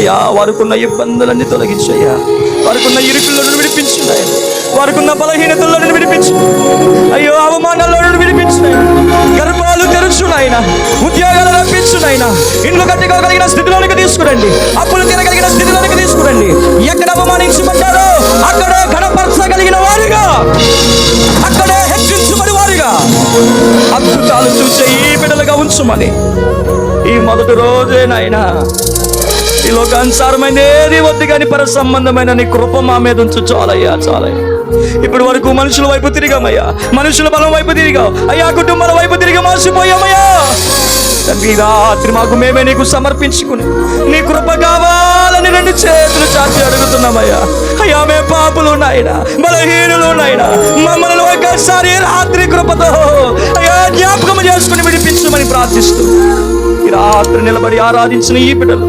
అయ్యా వారికున్న ఇబ్బందులన్నీ తొలగించయ్యా. వారికున్న ఇరుకులను నుండి విడిపించున్నాయి వారికున్న బలహీనతలను విడిపించు అయ్యో అవమానాలను విడిపించినాయి గర్భాలు తెరుచున్నాయన ఉద్యోగాలు రప్పించున్నాయన ఇండ్లు కట్టుకోగలిగిన స్థితిలోనికి తీసుకురండి. అప్పులు తినగలిగిన స్థితిలోనికి తీసుకురండి. ఎక్కడ అవమానించబడ్డారో అక్కడే గణపరచగలిగిన వారుగా. అక్కడే హెచ్చించబడి వారుగా. అద్భుతాలు చూసే ఈ బిడ్డలుగా ఉంచుమని. ఈ మొదటి రోజే నాయనా ఈ లోకానుసారమైన ఏది వద్దు కానీ పర సంబంధమైన నీ కృప మా మీద ఉంచు. చాలయ్యా చాలయ్యా. ఇప్పటి వరకు మనుషుల వైపు తిరిగామయ్యా. మనుషుల బలం వైపు తిరిగావు. అయ్యా కుటుంబాల వైపు తిరిగి మోసిపోయామయ్యా. తండ్రి రాత్రి మాకు మేమే నీకు సమర్పించుకుని నీ కృప కావాలని రెండు చేతులు చాచి అడుగుతున్నామయ్యా. అయ్యా మే పాపులు నాయన బలహీనులు నాయన మమ్మల్ని ఒకసారి రాత్రి కృపతో అయ్యా జ్ఞాపకం చేసుకుని విడిపించమని ప్రార్థిస్తూ ఈ రాత్రి నిలబడి ఆరాధించిన ఈ బిడ్డలు